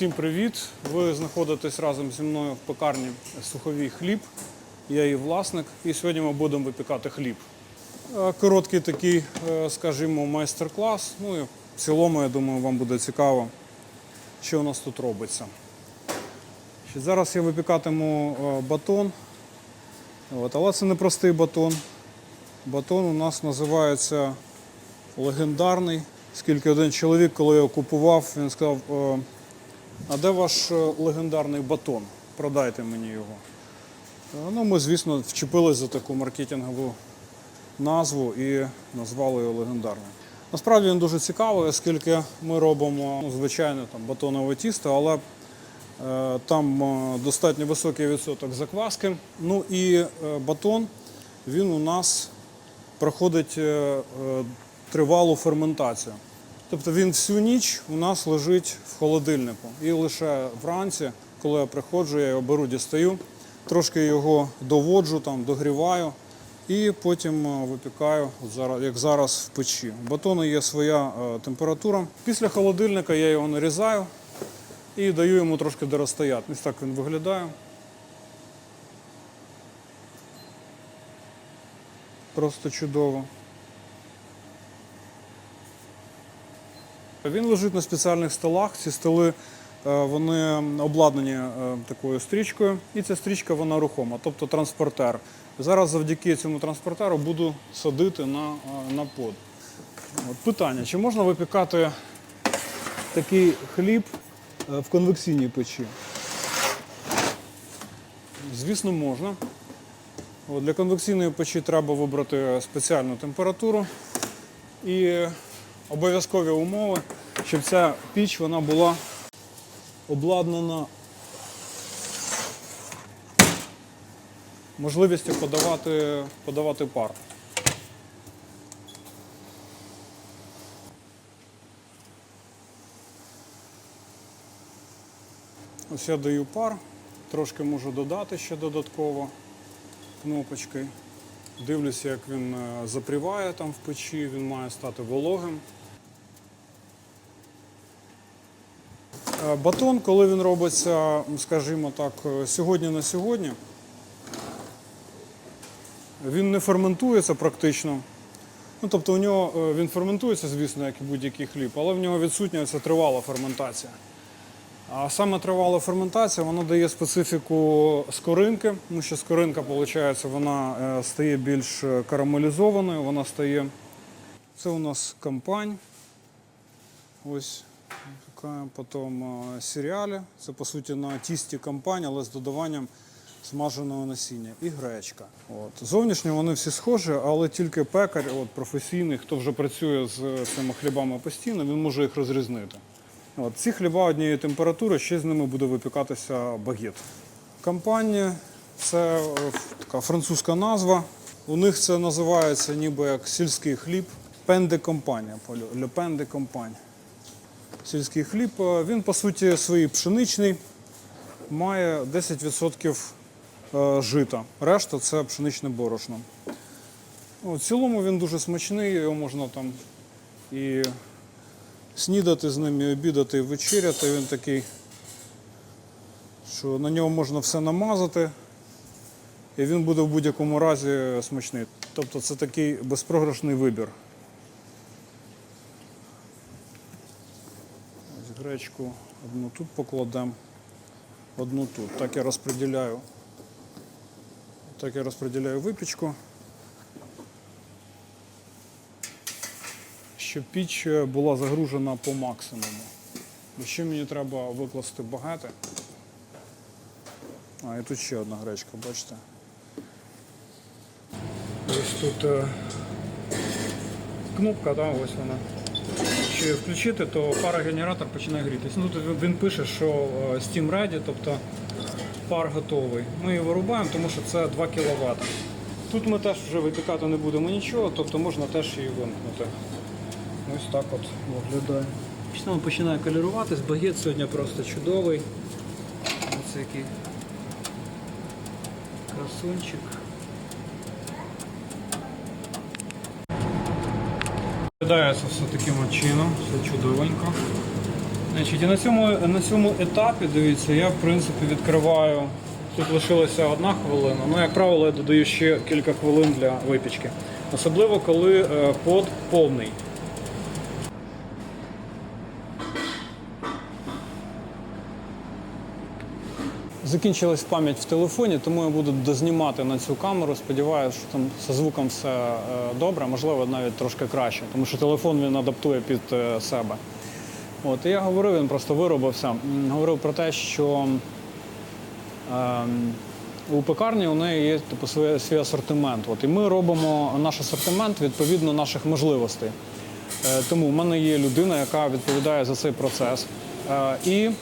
Всім привіт! Ви знаходитесь разом зі мною в пекарні Суховій хліб. Я її власник, і сьогодні ми будемо випікати хліб. Е, Короткий такий, е, скажімо, майстер-клас. Ну і в цілому, я думаю, вам буде цікаво, що у нас тут робиться. Зараз я випікатиму е, батон. От, але це не простий батон. Батон у нас називається легендарний. Скільки один чоловік, коли його купував, він сказав, «Е, а де ваш е, легендарний батон? Продайте мені його. Е, Ну, ми, звісно, вчепились за таку маркетингову назву і назвали його легендарним. Насправді він дуже цікавий, оскільки ми робимо ну, звичайне там, батонове тісто, але е, там е, достатньо високий відсоток закваски. Ну і е, батон він у нас проходить е, е, тривалу ферментацію. Тобто він всю ніч у нас лежить в холодильнику. І лише вранці, коли я приходжу, я його беру, дістаю, трошки його доводжу, там, догріваю і потім е, випікаю, як зараз в печі. У батону є своя е, температура. Після холодильника я його нарізаю і даю йому трошки доростояти. Ось так він виглядає. Просто чудово. Він лежить на спеціальних столах. Ці столи е, вони обладнані е, такою стрічкою, і ця стрічка вона рухома, тобто транспортер. Зараз завдяки цьому транспортеру буду садити на, е, на под. От питання: чи можна випікати такий хліб в конвекційній печі? Звісно, можна. От Для конвекційної печі треба вибрати спеціальну температуру і обов'язкові умови, щоб ця піч вона була обладнана можливістю подавати, подавати пар. Ось я даю пар, трошки можу додати ще додатково кнопочкою. Дивлюся, як він е, запріває там в печі, він має стати вологим. Батон, коли він робиться, скажімо так, е, сьогодні на сьогодні, він не ферментується практично. Ну, тобто у нього е, він ферментується, звісно, як і будь-який хліб, але в нього відсутня ця тривала ферментація. А саме тривала ферментація вона дає специфіку скоринки, тому що скоринка, виходить, вона е, стає більш е, карамелізованою, вона стає. Це у нас кампань. Ось така потім е, серіалі. Це по суті на тісті кампань, але з додаванням смаженого насіння і гречка. От. Зовнішньо вони всі схожі, але тільки пекар, от, професійний, хто вже працює з цими хлібами постійно, він може їх розрізнити. От, ці хліба однієї температури, ще з ними буде випікатися багет. Кампанія це е, така французька назва. У них це називається ніби як сільський хліб. Пенде компанія. Pain de Campagne. Сільський хліб. е, Він, по суті, свій пшеничний, має 10% е, жита. Решта це пшеничне борошно. У цілому він дуже смачний, його можна там і снідати з ним, і обідати, і вечеряти. Він такий, що на нього можна все намазати, і він буде в будь-якому разі смачний. Тобто це такий безпрограшний вибір. Ось одну тут покладемо, одну тут. Так я розподіляю. Так я розподіляю випічку. щоб піч була загружена по максимуму. Бо ще мені треба викласти багато. А, і тут ще одна гречка, бачите. Ось тут е, кнопка, да, ось вона. Включити, то парогенератор починає грітися. Ну, він пише, що е, Steam Ready, тобто пар готовий. Ми її вирубаємо, тому що це 2 кВт. Тут ми теж вже випікати не будемо нічого, тобто можна теж її вимкнути. Ось так от виглядає. Воно починає кольоруватись, багет сьогодні просто чудовий. Ось який красунчик. Виглядає це все таким чином, все чудовенько. Значить, і на цьому, на цьому етапі, дивіться, я в принципі відкриваю. Тут лишилася одна хвилина. Ну, як правило, я додаю ще кілька хвилин для випічки. Особливо, коли е, под повний. Закінчилась пам'ять в телефоні, тому я буду дознімати на цю камеру. Сподіваюся, що там зі звуком все е, добре, можливо, навіть трошки краще, тому що телефон він адаптує під е, себе. От, і я говорив, він просто виробився. Говорив про те, що ем, у пекарні у неї є типу, свій, свій асортимент. От, і ми робимо наш асортимент відповідно наших можливостей. Е, тому в мене є людина, яка відповідає за цей процес. Е, і е,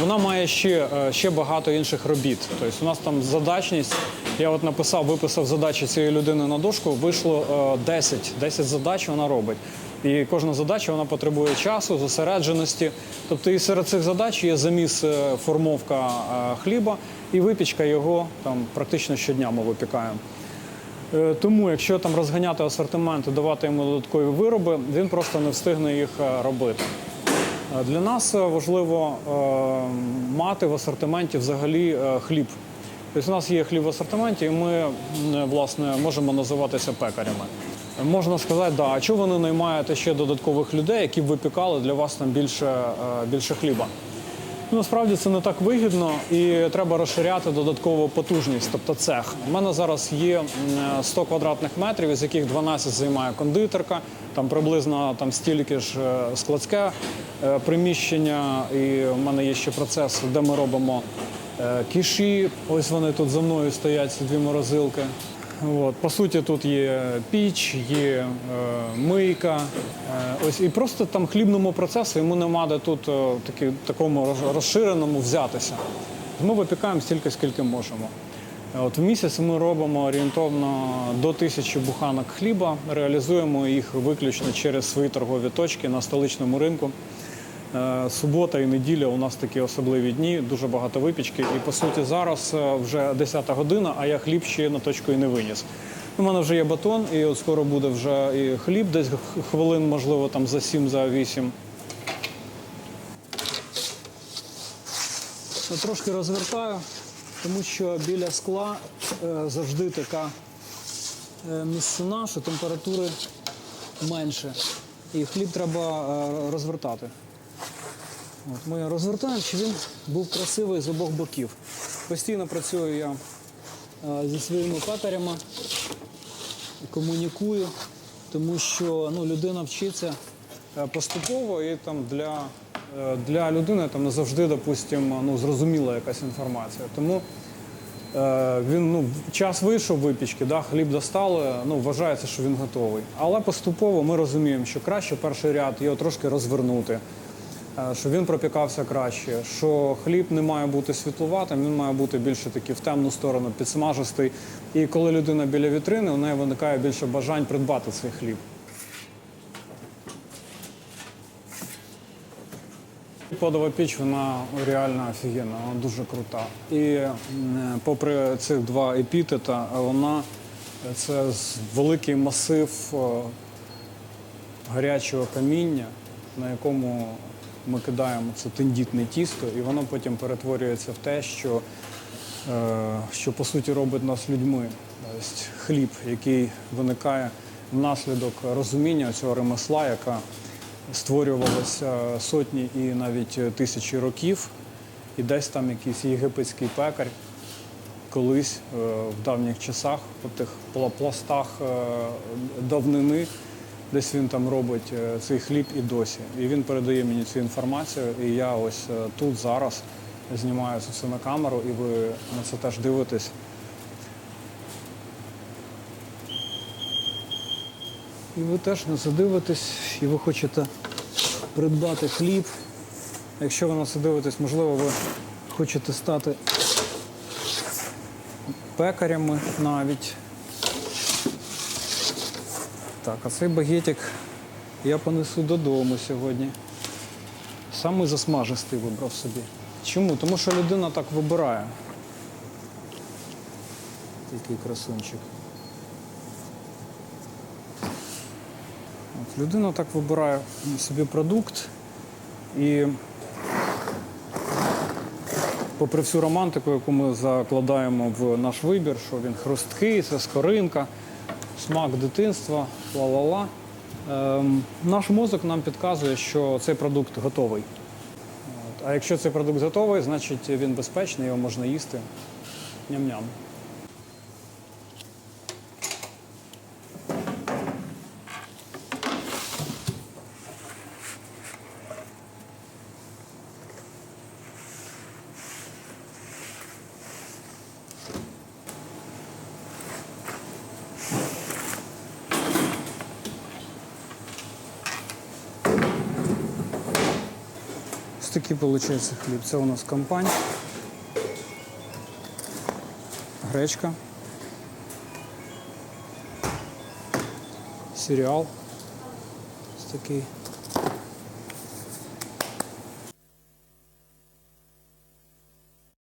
вона має ще, е, ще багато інших робіт. Тобто у нас там задачність. Я от написав, виписав задачі цієї людини на дошку, вийшло е, 10, 10 задач вона робить. І кожна задача вона потребує часу, зосередженості. Тобто і серед цих задач є заміс е, формовка хліба і випічка його там практично щодня ми випікаємо. Тому, якщо там розганяти асортимент і давати йому додаткові вироби, він просто не встигне їх робити. Е, Для нас е, важливо е, мати в асортименті взагалі хліб. Тобто у нас є хліб в асортименті, і ми власне можемо називатися пекарями. Можна сказати, да, а чого ви не наймаєте ще додаткових людей, які б випікали для вас там більше, більше хліба? Насправді це не так вигідно і треба розширяти додаткову потужність, тобто цех. У мене зараз є 100 квадратних метрів, із яких 12 займає кондитерка, там приблизно там стільки ж е, складське е, приміщення, і в мене є ще процес, де ми робимо е, кіші. Ось вони тут за мною стоять, ці дві морозилки. От, по суті, тут є піч, є е, мийка. Е, ось і просто там хлібному процесу йому нема де тут е, такі, такому розширеному взятися. Ми випікаємо стільки, скільки можемо. От в місяць ми робимо орієнтовно до тисячі буханок хліба, реалізуємо їх виключно через свої торгові точки на столичному ринку. Е, Субота і неділя у нас такі особливі дні, дуже багато випічки. І по суті зараз е, вже 10 година, а я хліб ще на точку і не виніс. У мене вже є батон, і от скоро буде вже і хліб, десь хвилин, можливо, там за 7, за 8. Я трошки розвертаю, тому що біля скла е, завжди така місцина, що температури менше. І хліб треба розвертати. От ми розвертаємо, щоб він був красивий з обох боків. Постійно працюю я е, зі своїми пекарями, комунікую, тому що ну, людина вчиться е, поступово і там для, е, для людини там не завжди, допустимо, ну, зрозуміла якась інформація. Тому Він ну час вийшов випічки, да, хліб достали. Ну вважається, що він готовий. Але поступово ми розуміємо, що краще перший ряд його трошки розвернути, е, щоб він пропікався краще. Що хліб не має бути світловатим, він має бути більше такий в темну сторону, підсмажистий. І коли людина біля вітрини, у неї виникає більше бажань придбати цей хліб. Подова піч, вона реально офігенна, вона дуже крута. І попри цих два епітета, вона це великий масив е, гарячого каміння, на якому ми кидаємо це тендітне тісто, і воно потім перетворюється в те, що, е, що по суті робить нас людьми. Тобто хліб, який виникає внаслідок розуміння цього ремесла, яка створювалася сотні і навіть тисячі років. І десь там якийсь єгипетський пекар колись е, в давніх часах, по тих пла- пластах е, давнини, десь він там робить е, цей хліб і досі. І він передає мені цю інформацію. І я ось е, тут зараз знімаю це все на камеру, і ви на це теж дивитесь. І ви теж на це дивитесь, і ви хочете придбати хліб. Якщо ви на це дивитесь, можливо, ви хочете стати пекарями навіть. Так, а цей багетик я понесу додому сьогодні. Самий засмажистий вибрав собі. Чому? Тому що людина так вибирає. Такий красунчик. От Людина так вибирає собі продукт і попри всю романтику, яку ми закладаємо в наш вибір, що він хрусткий, це скоринка, смак дитинства, ла-ла-ла. Ем, наш мозок нам підказує, що цей продукт готовий. От. А якщо цей продукт готовий, значить він безпечний, його можна їсти. Ням-ням. Ось такий виходить хліб. Це у нас компань. Гречка. Серіал. Ось такий.